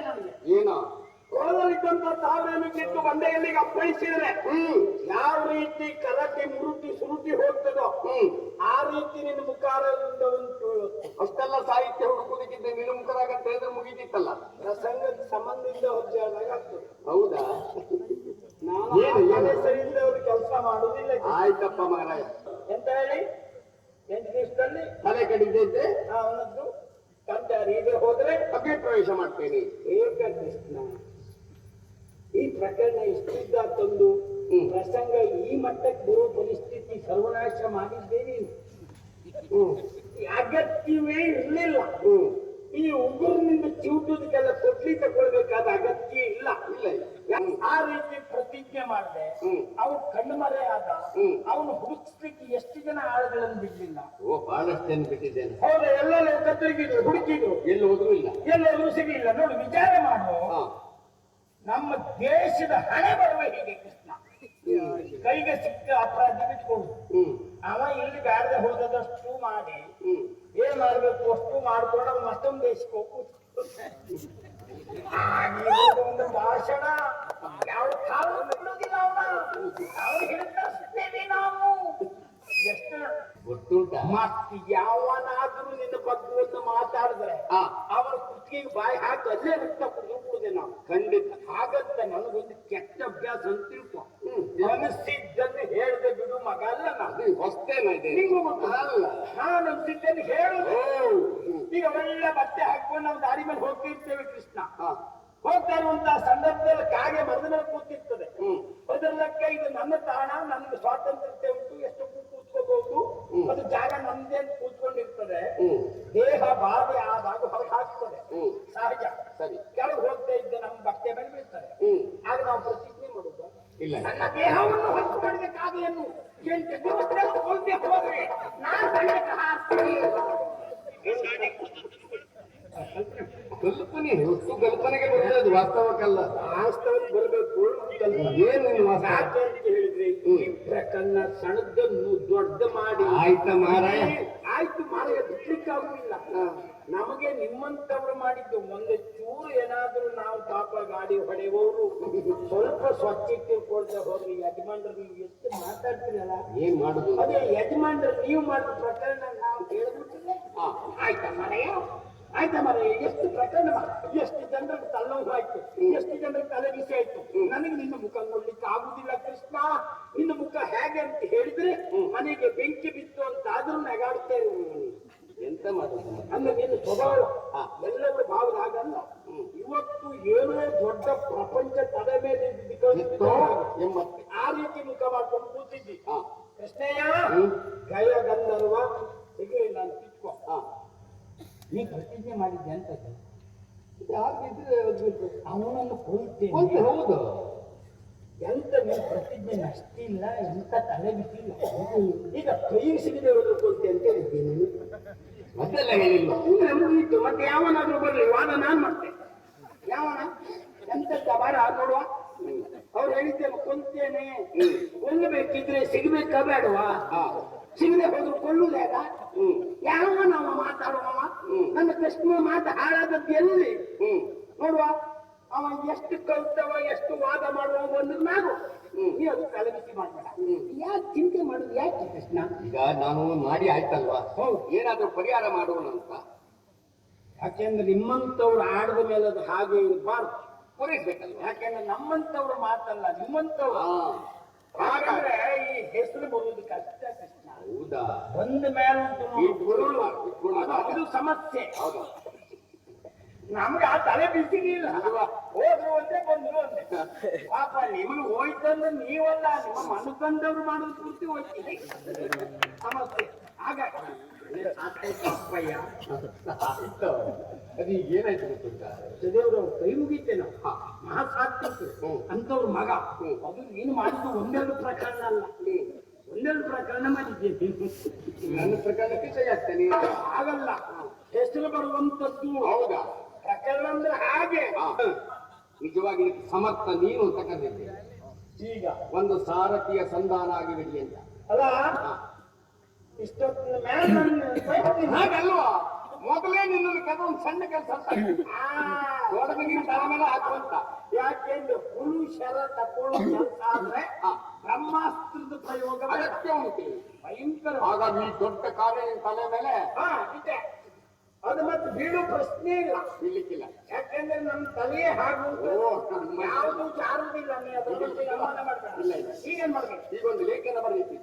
ನನಗೆ ಏನೋ ಕೊಳದಲ್ಲಿದ್ದಂತ ತಾವ್ರೇನು ಕಿತ್ತು ಬಂಡೆಯಲ್ಲಿಗೆ ಅಪ್ಪಳಿಸಿದ್ರೆ ಹ್ಮ್. ಯಾವ ರೀತಿ ಕಲಟಿ ಮುರುಟಿ ಸುರುಟಿ ಹೋಗ್ತದೋ ಹ್ಮ್. ಆ ರೀತಿ ನಿನ್ನ ಮುಖಾರದಿಂದ ಉಂಟು. ಅಷ್ಟೆಲ್ಲ ಸಾಹಿತ್ಯ ಹುಡುಕುದಕ್ಕಿಂತ ಮುಖರಾಗ ಹೇಳಿದ್ರೆ ಮುಗಿದಿತ್ತಲ್ಲ ಪ್ರಸಂಗದ ಸಂಬಂಧದಿಂದ ಹೊಜ್ಜಾದಾಗ ಆಗ್ತದೆ. ಹೌದಾ? ನಾನು ಸರಿಯಿಂದ ಅವ್ರು ಕೆಲಸ ಮಾಡುವುದಿಲ್ಲ ಆಯ್ತಪ್ಪ ಮಹಾರಾಯ ಎಂತ ಹೇಳಿ? ಎಂಟು ದಿವಸದಲ್ಲಿ ತಲೆ ಕಡಿದಿದ್ರೆ ಅವನದ್ದು ಕಂಚಾರಿ ಇದೆ ಹೋದ್ರೆ ಅಭ್ಯ ಪ್ರವೇಶ ಮಾಡ್ತೇನೆ. ಏಕ ಕೃಷ್ಣ. ಈ ಪ್ರಕರಣ ಇಷ್ಟಿದ್ದ ತಂದು. ಪ್ರಸಂಗ ಈ ಮಟ್ಟಕ್ಕೆ ಬರುವ ಪರಿಸ್ಥಿತಿ ಸರ್ವನಾಶ ಮಾಡಿದ್ದೇನೆ. ಅಗತ್ಯವೇ ಇರಲಿಲ್ಲ. ಈ ಉಗುರಿನಿಂದ ಚಿವುಟುದಕ್ಕೆಲ್ಲ ಕೊಡ್ಲಿ ತಗೊಳ್ಬೇಕಾದ ಅಗತ್ಯ ಇಲ್ಲ ಇಲ್ಲ. ಆ ರೀತಿ ಪ್ರತಿಜ್ಞೆ ಮಾಡಿದೆ. ಅವನು ಕಣ್ಮರೆ ಆದ. ಅವನು ಹುಡುಕ್ಲಿಕ್ಕೆ ಎಷ್ಟು ಜನ ಆಳುಗಳನ್ನು ಬಿಡ್ಲಿಲ್ಲ. ಓ ಬಹಳಷ್ಟು ಜನ ಬಿಟ್ಟಿದ್ದೇನೆ. ಹೌದು ಎಲ್ಲ ಕತ್ತರಿಗಿದ್ರು ಹುಡುಕಿದ್ರು. ಎಲ್ಲಿ ಹೋದ್ರೂ ಇಲ್ಲ. ಎಲ್ಲರೂ ಸಿಗಲಿಲ್ಲ. ನೋಡಿ ವಿಚಾರ ಮಾಡು. ನಮ್ಮ ದೇಶದ ಹಣೆ ಬರುವ ಹೀಗೆ ಕೃಷ್ಣ. ಕೈಗೆ ಸಿಕ್ಕ ಅಪರಾಧಿ ಬಿಟ್ಕೊಂಡು. ಅವ ಇಲ್ಲಿ ಬ್ಯಾಡದೆ ಹೋದದಷ್ಟು ಮಾಡಿ. ಏನ್ ಮಾಡ್ಬೇಕು ಅಷ್ಟು ಮಾಡ್ಕೊಂಡು ಮತ್ತೊಂದು ದೇಶಕ್ಕೆ ಹೋಗು ಒಂದು ಭಾಷಣ. ಯಾವ ಕಾಲ ಅವನ. ನಾವು. ಎಷ್ಟ ಗೊತ್ತುಂಟ. ಮತ್ತೆ ಯಾವನಾದ್ರೂ ನಿನ್ನ ಬಗ್ಗೆ ಒಂದು ಮಾತಾಡಿದ್ರೆ ಆ ಅವನ ಕುತ್ತಿಗೆಗೆ ಬಾಯಿ ಹಾಕಿ ಅಲ್ಲೇ ರಕ್ತ ಕುಡಿದುಬಿಡುದೆ ನಾವು. ಖಂಡಿತ. ಹಾಗಂತ ನನಗೊಂದು ಕೆಟ್ಟ ಅಭ್ಯಾಸ ಅಂತ ತಿಳ್ಕೊ. ಹ್ಮ್. ಮನಸ್ಸಿದ್ದನ್ನು ಹೇಳದೆ ಬಿಡು ಮಗ ಅಲ್ಲ ನಾನು. ಹೊಸ್ತೇನ ಇದೆ? ನಾನು ಅನಿಸಿದ್ದನ್ನು ಹ್ಮ್. ಈಗ ಒಳ್ಳೆ ಬಟ್ಟೆ ಹಾಕೊಂಡು ನಾವು ದಾರಿ ಮೇಲೆ ಹೋಗ್ತಿರ್ತೇವೆ ಕೃಷ್ಣ. ಹೋಗ್ತಾ ಇರುವಂತಹ ಸಂದರ್ಭದಲ್ಲಿ ಕಾಗೆ ಮರದ ಕೂತಿರ್ತದೆ. ಅದರಲ್ಲಕ್ಕೆ ಅದರ ಇದು ನನ್ನ ತಾಣ ನನ್ನ ಸ್ವಾತಂತ್ರ್ಯ ಉಂಟು ಎಷ್ಟು ಕೂತ್ಕೋಬಹುದು. ಅದು ಜಾಗ ನಮ್ದೇ ಅಂತ ಕೂತ್ಕೊಂಡಿರ್ತದೆ. ದೇಹ ಬಾಧೆ ಆದಾಗ ಹೊರಗೆ ಹಾಕ್ತದೆ. ಸಹಜ. ಸರಿ. ಕೆಳಗೆ ಹೋಗ್ತಾ ಇದ್ದ ನಮ್ಮ ಬಟ್ಟೆ ಮೇಲೆ ಬೀಳ್ತಾರೆ ಆಗ ನಾವು ಪ್ರತಿಜ್ಞೆ ಮಾಡುದು ಇಲ್ಲ ನನ್ನ ದೇಹವನ್ನು ಹೊರತು ಮಾಡಿದ ಕಾಗೆಯನ್ನು ಹೋದ್ರೆ ನಾನು ಒಟ್ಟು ಕಲ್ಪನೆಗೆ ಬರ್ತದೆ ವಾಸ್ತವಕ್ಕಲ್ಲ. ವಾಸ್ತವಕ್ಕೆ ಬರಬೇಕು ಏನು ನಿನ್ನ ವಾಸ್ತವ ಅಂತ ಹೇಳಿದ್ರೆ ಪ್ರಕರಣ ಸಣ್ಣದನ್ನು ದೊಡ್ಡ ಮಾಡಿ. ಆಯ್ತ ಮಾರಾಯ? ಆಯ್ತು ಮಾರಾಯ ಬಿಡ್ಲಿಕ್ಕಾಗುದಿಲ್ಲ ಹಾ. ನಮಗೆ ನಿಮ್ಮಂತವ್ರು ಮಾಡಿದ್ದು ಮುಂದೆ ಚೂರು ಏನಾದ್ರೂ ನಾವು ಪಾಪ ಗಾಡಿ ಹೊಡೆಯುವವರು ಸ್ವಲ್ಪ ಸ್ವಚ್ಛ ಕೊಡ್ತಾ ಹೋಗ್ರಿ ಯಜಮಾನ್ರು ನೀವು ಎಷ್ಟು ಮಾತಾಡ್ತೀರಲ್ಲ? ಏನ್ ಮಾಡುದು? ಅದೇ ಯಜಮಾನ್ರು ನೀವು ಮಾಡಿದ ಪ್ರಕರಣ ನಾವು ಕೇಳ್ಬಿಟ್ಟಿಲ್ಲ ಆಯ್ತ ಮನೆಯ ಆಯ್ತಾ ಮರ ಎಷ್ಟು ಪ್ರಕರಣ ಎಷ್ಟು ಜನರಿಗೆ ತಲೆನೋವು ಆಯ್ತು ಎಷ್ಟು ಜನರಿಗೆ ತಲೆ ಬಿಸಿ ಆಯ್ತು. ನನಗೆ ನಿನ್ನ ಮುಖ ನೋಡ್ಲಿಕ್ಕೆ ಆಗುದಿಲ್ಲ ಕೃಷ್ಣ. ನಿನ್ನ ಮುಖ ಹೇಗೆ ಅಂತ ಹೇಳಿದ್ರೆ ಮನೆಗೆ ಬೆಂಕಿ ಬಿತ್ತು ಅಂತ ಆದ್ರೂ ನಗಾಡ್ತೇನೆ ಎಂತ ಮಾಡುದು? ಅಂದ್ರೆ ನಿನ್ನ ಸ್ವಭಾವ. ಎಲ್ಲರೂ ಭಾವದ ಆಗಲ್ಲ ಇವತ್ತು ಏನೋ ದೊಡ್ಡ ಪ್ರಪಂಚ ತಲೆ ಮೇಲೆ ಎಂಬತ್ತೆ. ಆ ರೀತಿ ಮುಖ ಮಾಡ್ಕೊಂಡು ಕೂತಿದ್ದಿ. ಕೃಷ್ಣಯ್ಯ. ಗಯ ಗಂಧರ್ವ ಸಿಗಲಿಲ್ಲ ಅಂತ ಇಟ್ಕೋ ನೀ ಪ್ರತಿಜ್ಞೆ ಮಾಡಿದ್ದೆ ಅಂತ ಅವನನ್ನು ಕೊಲ್ತೇನೆ. ಹೌದು. ಎಂತ ನೀವು ಪ್ರತಿಜ್ಞೆ ನಷ್ಟಿಲ್ಲ ಎಂತ ತಲೆ ಬಿಟ್ಟಿಲ್ಲ? ಈಗ ಕೈ ಸಿಗದೆ ಹೋದ್ರು ಕೊಲ್ತೆ ಅಂತ ಹೇಳಿದ್ದೀನಿ ಅದೆಲ್ಲ ಹೇಳಿಲ್ಲ ಸುಮ್ಮನೆ ಮುಗಿಯಿತು ಮತ್ತೆ ಯಾವನಾದ್ರೂ ಬರ್ಲಿ. ವಾದ ನಾನು ಮಾಡ್ತೆ. ಯಾವನ? ಎಂತ ಬಾರ ನೋಡುವ. ಅವ್ರು ಹೇಳಿದ್ದೇನೆ ಕೊಲ್ತೇನೆ. ಕೊಲ್ಲಬೇಕಿದ್ರೆ ಸಿಗ್ಬೇಕಾ ಬೇಡವಾ? ಸಿಗದೆ ಹೋದ್ರು ಕೊಳ್ಳುವುದೇಗ ಯಾವ ನಾವು ಮಾತಾಡುವ. ನನ್ನ ಕೃಷ್ಣ ಮಾತು ಹಾಳಾದದ್ದು ಎಲ್ಲಿ? ನೋಡುವ ಅವ ಎಷ್ಟು ಕಲ್ತವ ಎಷ್ಟು ವಾದ ಮಾಡುವ ಒಂದು ನಾವು ಹ್ಮ್. ನೀ ಅದು ತಲೆಬಿಸಿ ಮಾಡ್ಬೇಡ. ಯಾಕೆ ಚಿಂತೆ ಮಾಡುದು? ಯಾಕೆ ಕೃಷ್ಣ ಈಗ ನಾನು ಮಾಡಿ ಆಯ್ತಲ್ವಾ. ಏನಾದ್ರೂ ಪರಿಹಾರ ಮಾಡೋಣ ಅಂತ. ಯಾಕೆಂದ್ರೆ ನಿಮ್ಮಂತವ್ರು ಆಡದ ಮೇಲೆ ಅದು ಹಾಗೆ ಇರಬಾರ್ದು. ಪೂರೈಸ್ಬೇಕಲ್ಲ ಯಾಕೆಂದ್ರೆ ನಮ್ಮಂತವ್ರು ಮಾತಲ್ಲ ನಿಮ್ಮಂತವ್ರು ಹಾಗಾದ್ರೆ ಈ ಹೆಸರು ಬರುವುದು ಕಷ್ಟ ಕೃಷ್ಣ ಹೌದಾ? ಬಂದ ಮೇಲೆ. ಅದು- ಸಮಸ್ಯೆ. ಹೌದು. ನಮ್ಗೆ ಆ ತಲೆ ಬಿಸಿಲಿಲ್ಲ ಹೋದ್ರು ಒಂದೇ ಬಂದ್ರು ಒಂದೇ. ಪಾಪ ನಿಮ್ಗೆ ಹೋಯ್ತಂದ್ರೆ ನೀವಲ್ಲ ನಿಮ್ಮ ಮನು ತಂದವ್ರು ಮಾಡೋದು ಪೂರ್ತಿ ಹೋಯ್ತೀರಿ ಸಮಸ್ಯೆ. ಹಾಗಾಗಿ ಅಪ್ಪಯ್ಯ. ಅದು ಏನಾಯ್ತು ಅಂತ ದೇವ್ರು ಕೈ ಮುಗಿತೆ ನಾವು. ಹಾ. ಮಹಾಸಾತ್ವಿಕ. ಅಂತವ್ರ ಮಗ. ಅದು ನೀನು ಮಾಡಿದ್ದು ಒಂದೆರಡು ಪ್ರಕರಣ ಅಲ್ಲ. ಒಂದೆರಡು ಪ್ರಕರಣ ಮಾಡಿದ್ದೇನೆ ನನ್ನ ಪ್ರಕರಣಕ್ಕೆ ಸರಿ ಆಗ್ತಾನೆ. ಆಗಲ್ಲ. ಹೆಸರು ಬರುವಂತದ್ದು ಹೌದಾ? ಪ್ರಕರಣ ಅಂದ್ರೆ ಹಾಗೆ. ನಿಜವಾಗಿ ಸಮರ್ಥ ನೀನು ಅಂತ ಕರೆದಿದ್ದೆ. ಈಗ. ಒಂದು ಸಾರಥಿಯ ಸಂಧಾನ ಆಗಿಬಿಡಿ ಅಂತ. ಅಲ್ಲ. ಇಷ್ಟೊತ್ತಿನ ಮೇಲೆ. ಹಾಗಲ್ವಾ? ಮೊದಲೇ ನಿನ್ನನ್ನು ಕೆಲವು ಸಣ್ಣ ಕೆಲಸ ಆ, ದೊಡ್ಡದು ಈಗಿನ ತಲೆ ಮೇಲೆ ಹಾಕುವಂತ. ಯಾಕೆಂದ್ರೆ ಹುಳು ಶರ ತಕೊಳ್ಳೋ ಕೆಲಸ ಆದ್ರೆ ಬ್ರಹ್ಮಾಸ್ತ್ರದ ಪ್ರಯೋಗ ಅಗತ್ಯ ಉಂಟು ಭಯಂಕರ. ಹಾಗಾಗಿ ದೊಡ್ಡ ಕಾರ್ಯ ತಲೆ ಮೇಲೆ ಹಾ ಇದೆ. ಅದು ಮತ್ತೆ ಬೀಳು ಪ್ರಶ್ನೆ ಇಲ್ಲ. ಬೀಳಿಕ್ಕಿಲ್ಲ ಯಾಕೆಂದ್ರೆ ನಮ್ಮ ತಲೆಯೇ ಹಾಗೂ ಯಾವುದು ಜಾರುದಿಲ್ಲ ನೀ ಅದ್ರ ಬಗ್ಗೆ ಗಮನ ಮಾಡ್ಬೇಡ. ಇಲ್ಲ, ಇಲ್ಲ. ಈಗೇನ್ ಒಂದು ಲೇಖನ ಬರೀತೀವಿ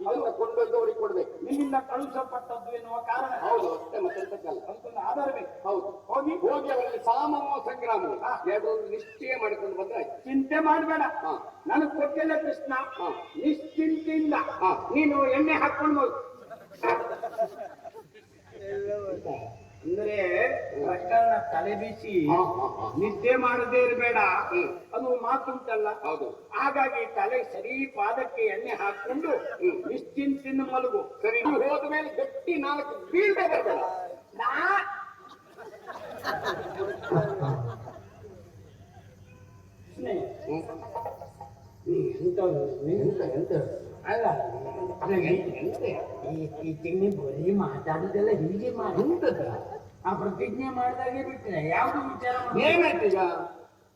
ಹಾ ಇದನ್ನ ಕೊಂಡೊಯ್ದವರಿಗೆ ಕೊಡ್ಬೇಕು. ನಿಮ್ಮಿಂದ ಕಳುಹಿಸಲ್ಪಟ್ಟದ್ದು ಎನ್ನುವ ಕಾರಣ. ಹೌದು ಅಷ್ಟೇ ಮತ್ತೆಂತಕ್ಕಲ್ಲ ಅದಕ್ಕೊಂದು ಆಧಾರ ಬೇಕು. ಹೌದು. ಹೋಗಿ. ಹೋಗಿ ಅವರಲ್ಲಿ ಸಾಮವ ಸಂಗ್ರಾಮ. ಎರಡೊಂದು ನಿಶ್ಚಯ ಮಾಡಿಕೊಂಡು ಬಂದ್ರೆ ಚಿಂತೆ ಮಾಡಬೇಡ. ನನಗೆ ನನಗ್ ಕೊಟ್ಟಿಲ್ಲ ಕೃಷ್ಣ. ಹಾ. ನಿಶ್ಚಿಂತೆಯಿಂದ ಹಾ. ನೀನು ಎಣ್ಣೆ ಹಾಕೊಂಡು ಹೋಗು ಅಂದ್ರೆ ಪ್ರಕರಣ ತಲೆ ಬೀಸಿ. ನಿದ್ದೆ ಮಾಡದೇ ಇರಬೇಡ. ಅದು ಮಾತುಂಟಲ್ಲ ಹೌದು ಹಾಗಾಗಿ ತಲೆ ಸರಿ ಪಾದಕ್ಕೆ ಎಣ್ಣೆ ಹಾಕೊಂಡು. ನಿಶ್ಚಿಂತಿನ ಮಲಗು ಸರಿ ಹೋದ ಮೇಲೆ ಗಟ್ಟಿ ನಾಲ್ಕು ಬೀಳ್ದೆ ಬರಬೇಡ ನಾ ಸ್ನೇಹ, ಎಂತ? ನೀ- ಅಲ್ಲ ಈ- ಬರೀ ಮಾತಾಡಿದೆಲ್ಲ ಹೀಗೆ ಮಾಡುತ್ತದ ಆ ಪ್ರತಿಜ್ಞೆ ಮಾಡಿದಾಗೆ ಬಿಟ್ಟರೆ ಯಾವುದು ವಿಚಾರ ಏನಾಯ್ತೀಗ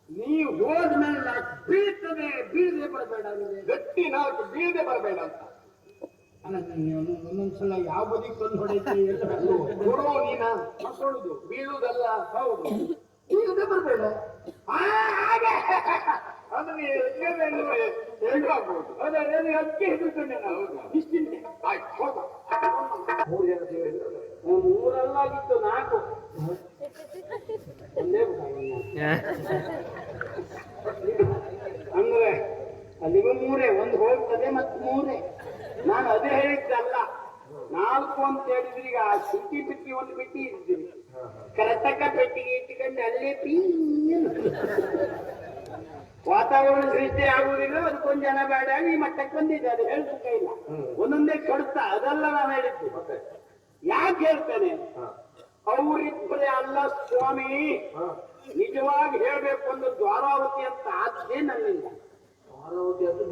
ನೀ ಹೋದ್ಮೇಲೆ ನಾ ಬೀಳ್ತದೆ ಬೀಳದೆ ಬರಬೇಡ ಗಟ್ಟಿ ನಾಲ್ಕು ಬೀಳದೆ ಬರಬೇಡ ಅಂತ ಒಂದೊಂದ್ಸಲ ಯಾವ ಬದಿ ತಂದು ಹೊಡೆಯುತ್ತಿ ಎಲ್ಲ ಕೊಡೋ ನೀನ ಮಕ್ಕಳುದು ಬೀಳುವುದಲ್ಲ ಹೌದು ಬೀಳದೆ ಬರಬೇಡ ಹಾಗೆ ಅದು ನೀ ಎಲ್ಲಿಂದ ಅದೇ ಅದೇ ಅದಕ್ಕೆ ಹೆದರ್ಕೊಂಡೆ ನಾನು. ಆಯ್ತು ಹೋಗು. ಮೂರು ಜನ ಸೇರಿದ್ರು ಮೂರಲ್ಲಾಗಿತ್ತು ನಾಲ್ಕು. ಒಂದೇ ಅಂದ್ರೆ ಅಲ್ಲಿಗೂ ಮೂರೇ ಒಂದು ಹೋಗ್ತದೆ ಮತ್ತೆ ಮೂರೇ. ನಾನು ಅದೇ ಹೇಳಿದ್ದಲ್ಲ. ನಾಲ್ಕು ಅಂತ ಹೇಳಿದ್ರೆ ಈಗ ಆ ಶುಂಠಿ ಬಿಟ್ಟಿ ಒಂದು ಬಿಟ್ಟಿ ಇದ್ದೀವಿ ಕರೆತಕ ಪೆಟ್ಟಿಗೆ ಇಟ್ಕೊಂಡು ಅಲ್ಲೇ ಪೀ. ವಾತಾವರಣ ಸೃಷ್ಟಿ ಆಗುವುದಿಲ್ಲ ಅದಕ್ಕೊಂದು ಜನ ಬೇಡ ಈ ಮಟ್ಟಕ್ಕೆ ಬಂದಿದೆ ಅದು ಹೇಳ್ಬೇಕ ಇಲ್ಲ. ಒಂದೊಂದೇ ಕೊಡ್ತಾ ಅದಲ್ಲ ನಾನು ಹೇಳಿದ್ದು. ಯಾಕೆ ಹೇಳ್ತೇನೆ? ಅವರಿಬ್ಬರೇ ಅಲ್ಲ ಸ್ವಾಮಿ. ನಿಜವಾಗಿ ಹೇಳ್ಬೇಕು ಒಂದು ದ್ವಾರಾವತಿ ಅಂತ ಆದ್ದೇ ನನ್ನಿಂದ. ದ್ವಾರಾವತಿ ಅದು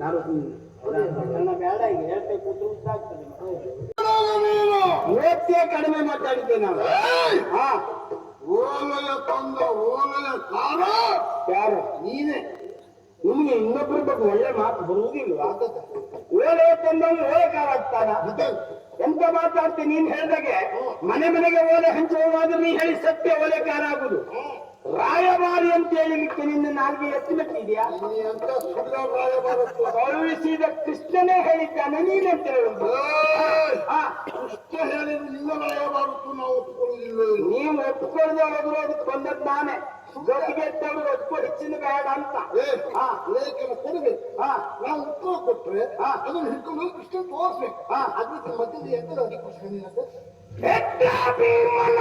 ನಾನು ನನ್ನ ಬೇಡ ಈಗ ಹೇಳ್ತಾ ಗೊತ್ತಾಗ್ತದೆ ಕಡಿಮೆ ಮಾತಾಡಿದ್ದೆ ನಾವು ಹಾ. ಓಲಯ ತಂದ ಓಲಯ ಕಾರ? ಯಾರು? ನೀನೇ. ನಿಮಗೆ ಇನ್ನೊಬ್ಬರ ಬಗ್ಗೆ ಒಳ್ಳೆ ಮಾತು ಬರುವುದಿಲ್ವಾ? ಓಲೆ ತಂದ ಓಲೆ ಕಾರ ಆಗ್ತಾನ? ಎಂತ ಮಾತಾಡ್ತೀನಿ ನೀನ್ ಹೇಳ್ದಾಗೆ? ಮನೆ ಮನೆಗೆ ಓಲೆ ಹಂಚುವಾದ್ರೆ ನೀ ಹೇಳಿ ಸತ್ಯ ಓಲೆ ಕಾರ ಆಗುದು. ರಾಯಭಾರಿ ಅಂತ ಹೇಳಲಿಕ್ಕೆ ನಿನ್ನ ನಾಲ್ಗೆ ಎತ್ತಿ ರಾಯಬಾರತ್ತು ಕಳುಹಿಸಿದ ಕೃಷ್ಣನೇ ಹೇಳಿದ್ದಾನೆ ನೀನಂತ ಹೇಳುದು ನಿನ್ನ ನಾವು ಒಪ್ಪಿಕೊಳ್ಳುವುದಿಲ್ಲ ನೀವು ಒಪ್ಕೊಳ್ದೆ ಹೋದ್ರು ಅದಕ್ಕೆ ಬಂದದ್ ನಾನೇ. ಜೊತೆಗೆ ಎತ್ತವರು ಒಪ್ಪು ಹೆಚ್ಚಿನ ಬೇಡ ಅಂತ. ಲೇಖನ ಕೊಡಬೇಕು ನಾವು ಉತ್ತರ ಕೊಟ್ರೆ ಹಾ. ಅದನ್ನು ಹಿಡ್ಕೊಂಡು ಕೃಷ್ಣ ತೋರಿಸ್ಬೇಕು. ಹಾ. ಅದಕ್ಕೆ ಮಧ್ಯದ ಎತ್ತರ ಅದಕ್ಕೆ ಕೃಷ್ಣ ಭೀಮನ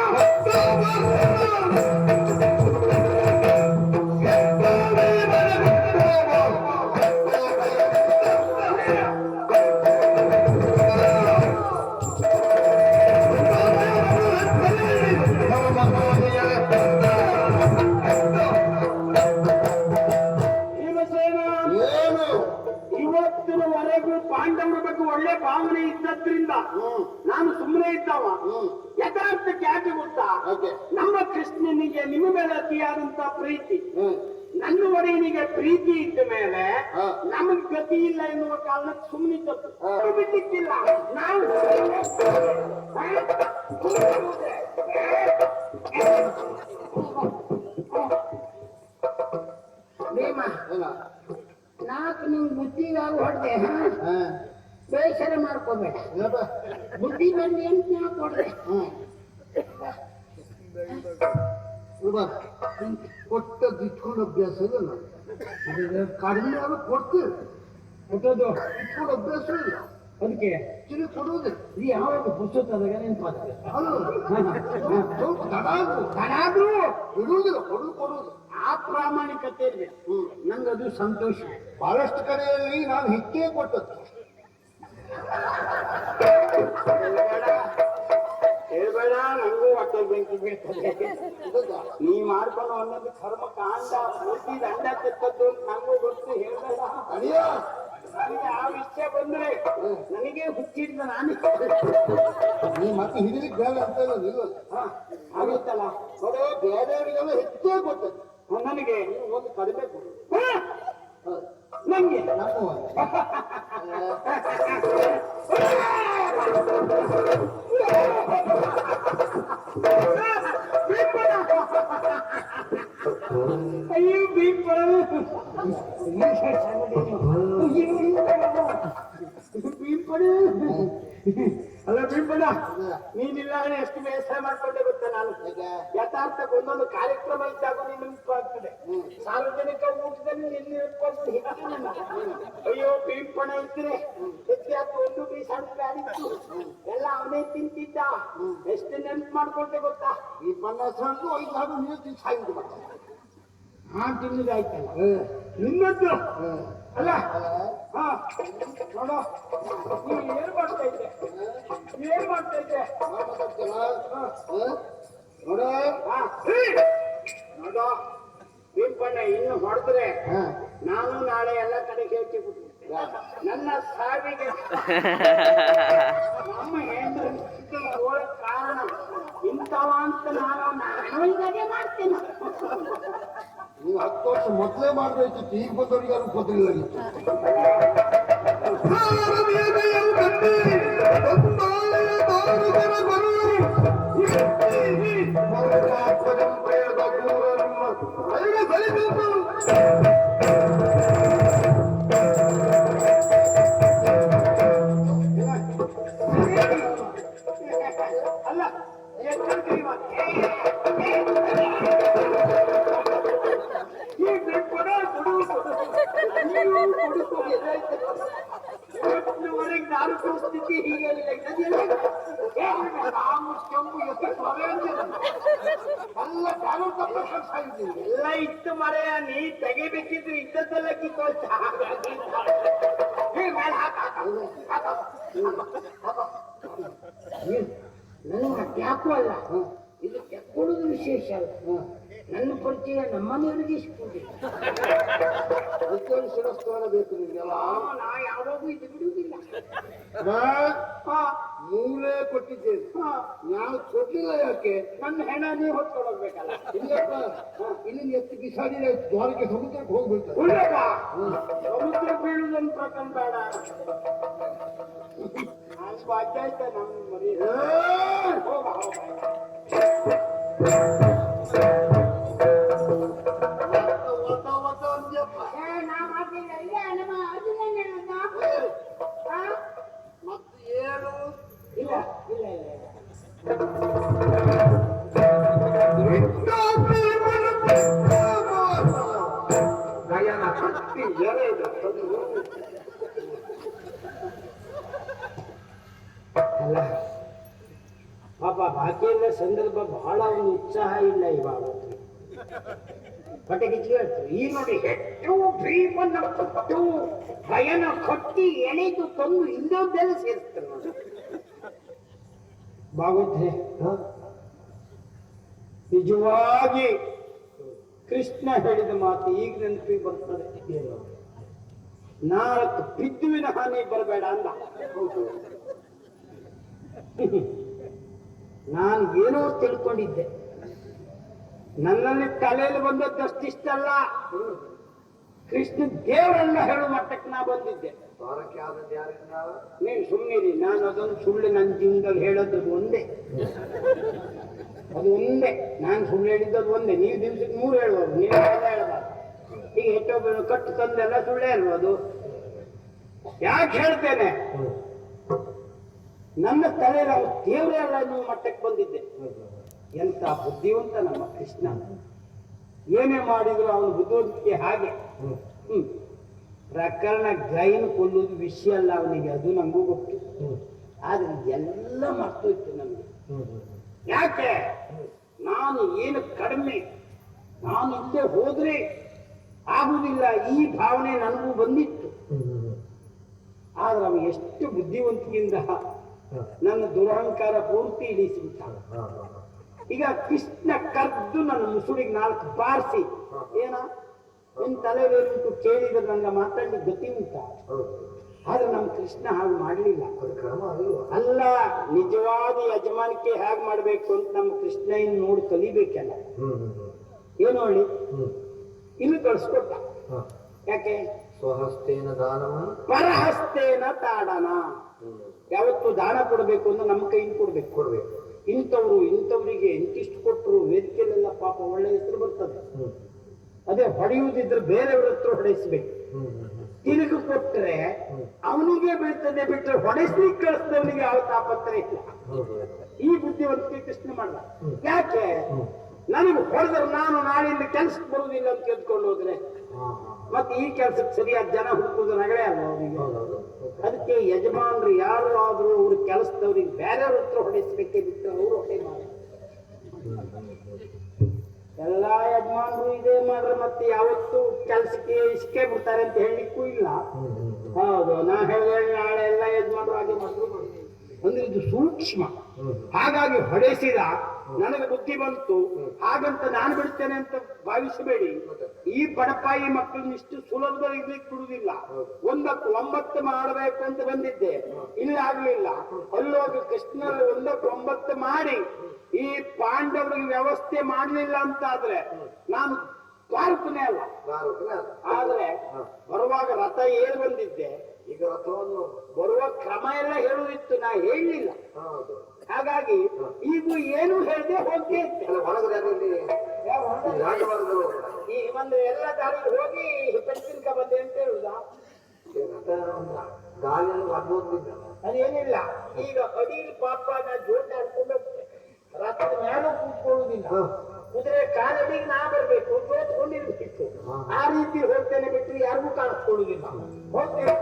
ಇವತ್ತಿನವರೆಗೂ ಪಾಂಡವರ ಬಗ್ಗೆ ಒಳ್ಳೆ ಭಾವನೆ ಇದ್ದದ್ರಿಂದ ನಾನು ಸುಮ್ಮನೆ ಇದ್ದಾವ. ಯಥಾರ್ಥ ಯಾಕೆ ಗೊತ್ತಾ ನಮ್ಮ ಕೃಷ್ಣನಿಗೆ ನಿಮ್ಮ ಮೇಲೆ ಅತಿಯಾದಂತ ಪ್ರೀತಿ. ನನ್ನ ಒಡೆಯನಿಗೆ ಪ್ರೀತಿ ಇದ್ದ ಮೇಲೆ. ನಮಗ್ ಗತಿ ಇಲ್ಲ ಎನ್ನುವ ಕಾರಣಕ್ಕೆ ಸುಮ್ಮನೆ ಹಾ. ಬಿಟ್ಟಿಕ್ಕಿಲ್ಲ ನಾವು ಏನ? ನಾಲ್ಕು ನಿಂಗೆ ಬುದ್ಧಿಗಾಗಿ ಹೊಡೆದೆ ಬೇಸರ ಮಾಡ್ಕೋಬೇಡ. ಬುದ್ಧಿ ಬಂದು ಎಂಟು ನಾಲ್ಕು ಕೊಡ್ದೆ. ಕೊಟ್ಟದ್ದು ಇಟ್ಕೊಂಡು ಅಭ್ಯಾಸ ಇಲ್ಲ ಕಡಿಮೆ ಆಗ ಕೊಡ್ತೀವಿ. ಹುಟ್ಟೋದು ಇಟ್ಕೊಂಡು ಅಭ್ಯಾಸ ಇಲ್ಲ. ಅದಕ್ಕೆ ತಿರುಗಿ ಕೊಡುವುದಿಲ್ಲ ನೀ ಯಾವಾಗ ಪುಸ್ತಕದಾಗ ನೆನಪಾಗ್ತದೆ ತಡಾದ್ರು ಬಿಡುವುದಿಲ್ಲ ಕೊಡುದು ಕೊಡುವುದು ಆ ಪ್ರಾಮಾಣಿಕತೆ ಇರಬೇಕು ನಂಗೆ ಅದು ಸಂತೋಷ. ಬಹಳಷ್ಟು ಕಡೆಯಲ್ಲಿ ನಾನು ಹಿಟ್ಟೇ ಕೊಟ್ಟದ್ದು. ಹೇಳ್ಬೇಡ ನಂಗೂ ಹೊಟ್ಟೆ ಬೆಂಕಿ ನೀ ಮಾಡ್ಕೊಂಡು ಒಂದೊಂದು ಕರ್ಮ ಕಾಂಡ ಪೂರ್ತಿ ದಂಡ ತೆತ್ತದ್ದು ನಂಗೂ ಗೊತ್ತು. ಹೇಳ್ಬೇಡ. ನನಗೆ ಆ ವಿಷಯ ಬಂದ್ರೆ ನನಗೆ ಹುಚ್ಚಿದ್ದ ನಾನು. ನೀ ಮತ್ತೆ ಹಿಡಿಲಿಕ್ಕೆ ಬೇಡ ಅಂತ ಇಲ್ಲ ಆಗುತ್ತಲ್ಲ ನೋಡು ಬೇರೆಯವರಿಗೆಲ್ಲ ಹೆಚ್ಚೇ ಕೊಟ್ಟದ್ದು. ನನಗೆ ಒಂದು ಕಡಿಮೆ ಕೊಡು. ನಂಗೆ ಅಯ್ಯೋ ಬೀಪಳ ಅಲ್ಲ ಬೀಪಳ ನೀನಿಲ್ಲ ಎಷ್ಟು ಬೇಸರ ಮಾಡ್ಕೊಂಡೆ ಗೊತ್ತಾ ನಾನು? ಯಥಾರ್ಥ ಒಂದೊಂದು ಕಾರ್ಯಕ್ರಮ ಇದ್ದಾಗ ನೀನು ಆಗ್ತದೆ. ಸಾರ್ವಜನಿಕ ಊಟದಲ್ಲಿ ನಿನ್ನ. ಅಯ್ಯೋ ಬೀಪಣ ಇದ್ರೆ ಒಂದು ಬೀಸಾಡು ಎಲ್ಲ ಅವನೇ ತಿಂತಿದ್ದ. ಎಷ್ಟು ನೆನ್ಪು ಮಾಡ್ಕೊಂಡೆ ಗೊತ್ತಾ? ಈ ಸಣ್ಣ ಐದು ಹಾಡು ನೀರು ಮತ್ತೆ ಹಾ ನಿನ್ನದ್ದು? ಅಲ್ಲ? ಹಾ ನೋಡು. ನೀನು ಏನ್ ಮಾಡ್ತಾ ಇದ್ದೆ? ಏನ್ ಮಾಡ್ತಾ ಇದ್ದೆ? ನೋಡ. ನೋಡು. ಬೀಪಣ್ಣ ಇನ್ನು ಹೊಡೆದ್ರೆ ನಾನು ನಾಳೆ ಎಲ್ಲ ಕಡೆ ಹೇಳ್ತಿ ನನ್ನ ಸಾವಿಗೆ. ನಮ್ಮ ಓಡಕ್ ಕಾರಣ ಇಂಥವ ಅಂತ ನಾನು ನಾನು ಮಾಡ್ತೇನೆ. ನೀವು ಹತ್ತು ವರ್ಷ ಮೊದಲೇ ಮಾಡ್ಬೇಕಿತ್ತು ಈಗ ಬಂದವರಿಗೆ ಯಾರು ಗೊತ್ತಿರಲಿಲ್ಲ ಅಲ್ಲ ಎಲ್ಲ ಕಾನೂನು ತಪ್ಪ ಸಾಯಿದ್ದೀವಿ ಎಲ್ಲ ಇತ್ತು ಮರೆಯ ನೀ ತೆಗಿಬೇಕಿದ್ರು ಇದ್ದದ್ದೆಲ್ಲ ಕಿತ್ತೋಯ್ತ ನನ್ನ ಯಾಕೂ ಅಲ್ಲ ಇದು ತೆಕ್ಕೊಳ್ಳೋದು ವಿಶೇಷ ಅಲ್ಲ ನನ್ನ ಪರಿಚಯ ನಮ್ಮನೆಯವರಿಗೆ ಇಸ್ಕೊಂಡಿಲ್ಲ ಅದಕ್ಕೆ ಶಿರಸ್ತಾನ ಬೇಕು ನಿಮಗೆಲ್ಲ. ನಾ ಯಾವಾಗೂ ಇದು ಬಿಡುವುದಿಲ್ಲ. ಮೂರೇ ಕೊಟ್ಟಿದ್ದೇನೆ. ನಾನು ಕೊಟ್ಟಿಲ್ಲ ಯಾಕೆ? ನನ್ನ ಹೆಣ ನೀವು ಹೊತ್ಕೊಂಡೋಗ್ಬೇಕಲ್ಲ. ಇಲ್ಲಪ್ಪ ಇಲ್ಲಿಂದ ಎತ್ತು ಬಿಸಾಡಿ ದ್ವಾರಕ್ಕೆ ಸಮುದ್ರಕ್ಕೆ ಉಳ್ಳಗ ಸಮುದ್ರ ಬೀಳುವುದೊಂದು ಪ್ರಕರಣ ಬೇಡ. ನಮ್ಮ ಮರಿ ಹೋಗ ಹೋಗ. ಗಯನ ಶಕ್ತಿ ಪಾಪ ಬಾಕಿಯಿಂದ ಸಂದರ್ಭ ಬಹಳ ಒಂದು ಉತ್ಸಾಹ ಇಲ್ಲ ಇವಾಗ. ಹೊಟ್ಟೆ ಕಿಚ್ಚಿ ಈ ನೋಡಿ ಹೆಚ್ಚು ಭೀಮನ ಕೊಟ್ಟು ಭಯನ ಕೊಟ್ಟಿ ಎಳೆದು ತಂದು ಇನ್ನೊಂದೆಲ್ಲ ಸೇರಿಸ್ತಾರೆ ನೋಡಿ. ಭಾಗವತ್ರೆ ನಿಜವಾಗಿ ಕೃಷ್ಣ ಹೇಳಿದ ಮಾತು ಈಗ ನೆನಪಿಗೆ ಬರ್ತದೆ. ನಾಲ್ಕು ಬಿದ್ದುವಿನ ಹಾನಿ ಬರಬೇಡ ಅಂದ. ನಾನು ಏನೋ ತಿಳ್ಕೊಂಡಿದ್ದೆ. ನನ್ನಲ್ಲಿ ತಲೆಯಲ್ಲಿ ಬಂದದ್ದಷ್ಟಿಷ್ಟಲ್ಲ. ಕೃಷ್ಣ ದೇವರನ್ನ ಹೇಳುವ ಮಟ್ಟಕ್ಕೆ ನಾ ಬಂದಿದ್ದೆ. ದ್ವಾರಕ್ಕೆ ಆದದ್ದು ಯಾರಿಂದ ಸುಮ್ಮನಿರಿ ನಾನು ಅದೊಂದು ಸುಳ್ಳು ನನ್ನ ಜೀವನದಲ್ಲಿ ಹೇಳೋದು ಒಂದೇ. ಅದು ಒಂದೇ. ನಾನು ಸುಳ್ಳು ಹೇಳಿದ್ದದು ಒಂದೇ. ನೀವು ದಿವ್ಸಕ್ಕೆ ಮೂರು ಹೇಳುವರು ನೀವು ಹೇಳಬಾರ್ದು. ಈಗ ಹೆಚ್ಚೊಬ್ಬರು ಕಟ್ಟು ತಂದೆಲ್ಲ ಸುಳ್ಳೇ ಇರ್ಬೋದು ಯಾಕೆ ಹೇಳ್ತೇನೆ? ನನ್ನ ತಲೆ ನಾವು ತೀವ್ರ ಅಲ್ಲ ನೀವು ಮಟ್ಟಕ್ಕೆ ಬಂದಿದ್ದೆ. ಎಂತ ಬುದ್ಧಿವಂತ ನಮ್ಮ ಕೃಷ್ಣ. ಏನೇ ಮಾಡಿದ್ರು ಅವನು ಬುದ್ಧಿವಂತಿಕೆ ಹಾಗೆ. ಹ್ಮ್. ಪ್ರಕರಣ ಗೈನ್ ಕೊಲ್ಲುವುದು ವಿಷಯ ಅಲ್ಲ ಅವನಿಗೆ ಅದು ನಂಗೂ ಗೊತ್ತು. ಆದ್ರೆ ಎಲ್ಲ ಮರ್ತೋಯ್ತು ನಮಗೆ. ಯಾಕೆ? ನಾನು ಏನು ಕಡಿಮೆ ನಾನು ಇಲ್ಲೇ ಹೋದ್ರೆ ಆಗುದಿಲ್ಲ. ಈ ಭಾವನೆ ನನಗೂ ಬಂದಿತ್ತು. ಆದ್ರೆ ಅವನು ಎಷ್ಟು ಬುದ್ಧಿವಂತಿಕೆಯಿಂದ ನನ್ನ ದುರಹಂಕಾರ ಪೂರ್ತಿ ಇಳಿಸಿಬಿಟ್ಟ. ಈಗ ಕೃಷ್ಣ ಕದ್ದು ನನ್ನ ಮುಸುಳಿಗೆ ನಾಲ್ಕು ಬಾರಿಸಿ ಏನ? ನಿನ್ ತಲೆವೇರುಂಟು ಕೇಳಿದ್ರೆ ನಂಗೆ ಮಾತಾಡ್ಲಿಕ್ಕೆ ಗತಿ ಉಂಟಾ? ಆದ್ರೆ ನಮ್ಮ ಕೃಷ್ಣ ಹಾಗೆ ಮಾಡಲಿಲ್ಲ. ಅಲ್ಲ ನಿಜವಾದ ಯಜಮಾನಿಕೆ ಹೇಗೆ ಮಾಡ್ಬೇಕು ಅಂತ ನಮ್ಮ ಕೃಷ್ಣ ಇನ್ನು ನೋಡಿ ಕಲಿಬೇಕಲ್ಲ. ಏನು ಹೇಳಿ? ಇಲ್ಲಿ ಕಳಿಸ್ಕೊಟ್ಟ. ಯಾಕೆ? ಸ್ವಹಸ್ತೇನ ದಾನವ ಪರಹಸ್ತೇನ ತಾಡನ. ಯಾವತ್ತು ದಾನ ಕೊಡಬೇಕು ಅಂದ್ರೆ ನಮ್ಮ ಕೈಯಿಂದ ಕೊಡ್ಬೇಕು. ಕೊಡ್ಬೇಕು. ಇಂಥವ್ರು ಇಂಥವ್ರಿಗೆ ಇಂತಿಷ್ಟು ಕೊಟ್ಟರು ವೇದಿಕೆಯಲ್ಲೆಲ್ಲ ಪಾಪ ಒಳ್ಳೆ ಹೆಸರು ಬರ್ತದೆ. ಅದೇ ಹೊಡೆಯುವುದಿದ್ರೆ ಬೇರೆಯವ್ರ ಹತ್ರ ಹೊಡೆಸ್ಬೇಕು ತಿರುಗು ಕೊಟ್ರೆ ಅವನಿಗೆ ಬೀಳ್ತದೆ ಬಿಟ್ಟರೆ ಹೊಡೆಸ್ಲಿಕ್ಕೆ ಕಳಿಸಿದವನಿಗೆ ಯಾವ ತಾಪತ್ರ ಇಲ್ಲ. ಈ ಬುದ್ಧಿವಂತಿಕೆ ಕೃಷ್ಣ ಮಾಡಲ್ಲ. ಯಾಕೆ? ನನಗೆ ಹೊಡೆದ್ರೆ ನಾನು ನಾಳಿಂದ ಕೆಲ್ಸಕ್ಕೆ ಬರುವುದಿಲ್ಲ ಅಂತ ಕೇಳ್ಕೊಂಡು ಹೋದ್ರೆ. ಮತ್ತೆ ಈ ಕೆಲ್ಸಕ್ಕೆ ಸರಿಯಾದ ಜನ ಹುಡುಕುವುದು ನಗಳೆ ಅಲ್ಲ ಅವರಿಗೆ? ಹೌದೌದು ಅದಕ್ಕೆ ಯಜಮಾನರು ಯಾರು ಆದ್ರೂ ಅವ್ರ ಕೆಲಸದವ್ರಿಗೆ ಬೇರೆಯವ್ರ ಹತ್ರ ಹೊಡೆಸ್ಬೇಕೇ ಬಿಟ್ಟು ಅವರು ಹೊಡೆ ಮಾಡಿ ಎಲ್ಲಾ ಯಜಮಾನರು ಇದೇ ಮಾಡ್ರೆ ಮತ್ತೆ ಯಾವತ್ತು ಕೆಲ್ಸಕ್ಕೆ ಇಸ್ಕೆ ಬಿಡ್ತಾರೆ ಅಂತ ಹೇಳಲಿಕ್ಕೂ ಇಲ್ಲ. ಹೌದು ನಾ ಹೇಳಿದ್ರೆ ನಾಳೆ ಎಲ್ಲ ಯಜಮಾನರು ಹಾಗೆ ಮಾಡಿದ್ರು. ಅಂದ್ರೆ ಇದು ಸೂಕ್ಷ್ಮ. ಹಾಗಾಗಿ ಹೊಡೆಸಿದ ನನಗೆ ಬುದ್ಧಿ ಬಂತು. ಹಾಗಂತ ನಾನು ಬಿಡ್ತೇನೆ ಅಂತ ಭಾವಿಸಬೇಡಿ. ಈ ಬಡಪಾಯಿ ಮಕ್ಕಳನ್ನ ಇಷ್ಟು ಇರ್ಲಿಕ್ಕೆ ಬಿಡುವುದಿಲ್ಲ. ಒಂದಕ್ಕೆ ಒಂಬತ್ತು ಮಾಡಬೇಕು ಅಂತ ಬಂದಿದ್ದೆ. ಇಲ್ಲ ಆಗ್ಲಿಲ್ಲ. ಅಲ್ಲೋಗಿ ಕೃಷ್ಣರು ಒಂದಕ್ಕೆ ಒಂಬತ್ತು ಮಾಡಿ ಈ ಪಾಂಡವರಿಗೆ ವ್ಯವಸ್ಥೆ ಮಾಡಲಿಲ್ಲ ಅಂತ ಆದ್ರೆ ನಾನು ಭಾರತನೇ ಅಲ್ಲ. ಆದ್ರೆ ಬರುವಾಗ ರಥ ಏರ್ ಬಂದಿದ್ದೆ. ಈಗ ರಥವನ್ನು ಬರುವ ಕ್ರಮ ಎಲ್ಲ ಹೇಳುವುದಿತ್ತು ನಾ ಹೇಳಲಿಲ್ಲ ಹೌದು. ಹಾಗಾಗಿ ಈಗ ಏನು ಹೇಳದೆ ಹೋಗಿ ಈ ಒಂದು ಎಲ್ಲ ದಾರಿ ಹೋಗಿ ಪೆನ್ಸಿಲ್ಕ ಬಂದೆ ಅಂತ ಹೇಳುದ? ಗಾಳಿಯಲ್ಲಿ ಬರ್ಬೋದಿಲ್ಲ ಅದೇನಿಲ್ಲ ಈಗ ಅಡಿ ಪಾಪ ಜೋಟ ಆಡ್ಕೊಂಡು ಹೋಗ್ತೆ ರಥದ ಮೇಲೆ ಕೂತ್ಕೊಳ್ಳುವುದಿಲ್ಲ ಕುದುರೆ ಕಾಲಡಿಗೆ ನಾ ಬರ್ಬೇಕು ಜೋತ್ಕೊಂಡಿರ್ಬೇಕು ಆ ರೀತಿ ಹೋಗ್ತೇನೆ ಬಿಟ್ಟರೆ ಯಾರಿಗೂ ಕಾಣಿಸ್ಕೊಳ್ಳುವುದಿಲ್ಲ. ಹೋಗ್ತೇನೆ.